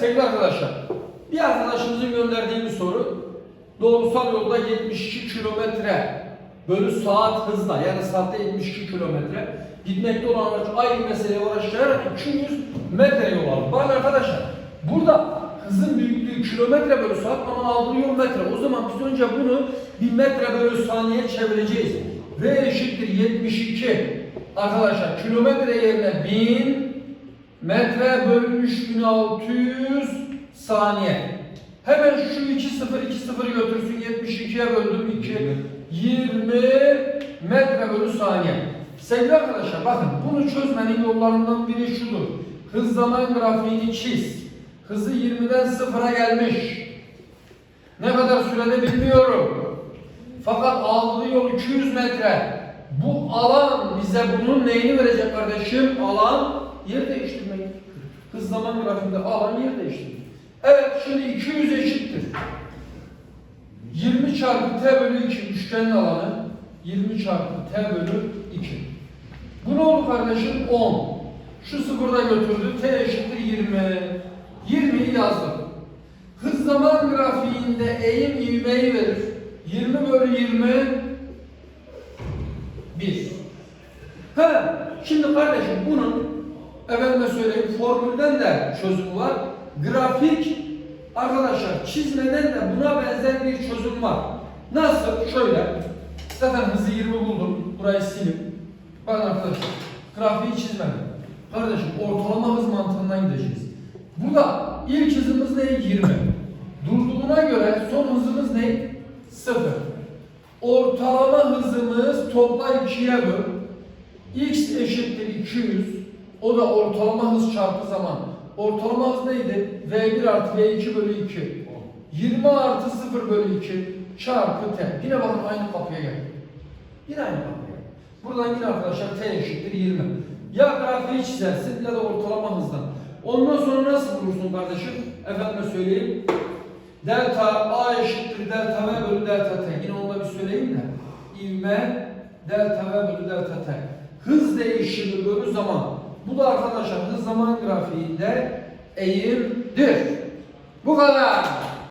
sevgili arkadaşlar. Bir arkadaşımızın gönderdiği bir soru. Doğrusal yolda 72 kilometre bölü saat hızla yani saatte 72 kilometre gitmekte olan araç aynı meseleye uğraşarak 200 metre yol alır. Bakın arkadaşlar burada hızın büyüklüğü kilometre bölü saat ama aldığı yol metre. O zaman biz önce bunu bir metre bölü saniye çevireceğiz. V eşittir 72 arkadaşlar kilometre yerine 1000 metre bölü 3600 saniye. Hemen şu 2 0 2 0'ı götürsün 72'ye böldüm 2 20 metre bölü saniye. Sevgili arkadaşlar bakın bunu çözmenin yollarından biri şudur. Hız zaman grafiğini çiz. Hızı 20'den 0'a gelmiş. Ne kadar sürede bilmiyorum. Fakat aldığı yol 200 metre. Bu alan bize bunun neyini verecek kardeşim? Alan yer değiştirmeyi. Hız zaman grafiğinde alan yer değiştirmeyi. Evet şimdi 200 eşittir. 20 çarpı t bölü 2 üçgenin alanı 20 çarpı t bölü 2. Bu ne oldu kardeşim? 10. Şu sıfırda götürdü. T eşittir 20. 20'yi yazdım. Hız zaman grafiğinde eğim ivmeyi verir. 20 bölü 20 1. He, şimdi kardeşim bunun efendime söyleyeyim formülden de çözümü var. Grafik arkadaşlar çizmeden de buna benzer bir çözüm var. Nasıl? Şöyle. Zaten hızı 20 buldum. Burayı silip. Bakın arkadaşlar. Grafiği çizmedim. Kardeşim ortalama hız mantığından gideceğiz. Burada ilk hızımız ne? 20. Durduğuna göre son hızımız ne? 0. Ortalama hızımız topla 2'ye böl. X eşittir 200. O da ortalama hız çarpı zaman. Ortalama hız neydi? V1 artı V2 bölü 2. 20 artı 0 bölü 2 çarpı T. Yine bakın aynı kapıya gel. Yine aynı kapıya gel. Buradan yine arkadaşlar T eşittir 20. Ya grafiği çizersin ya da ortalama hızdan. Ondan sonra nasıl bulursun kardeşim? Efendime söyleyeyim. Delta A eşittir delta V bölü delta T. Yine onu da bir söyleyeyim de. İvme delta V bölü delta T. Hız değişimi bölü zaman. Bu da arkadaşlar zaman grafiğinde eğimdir. Bu kadar.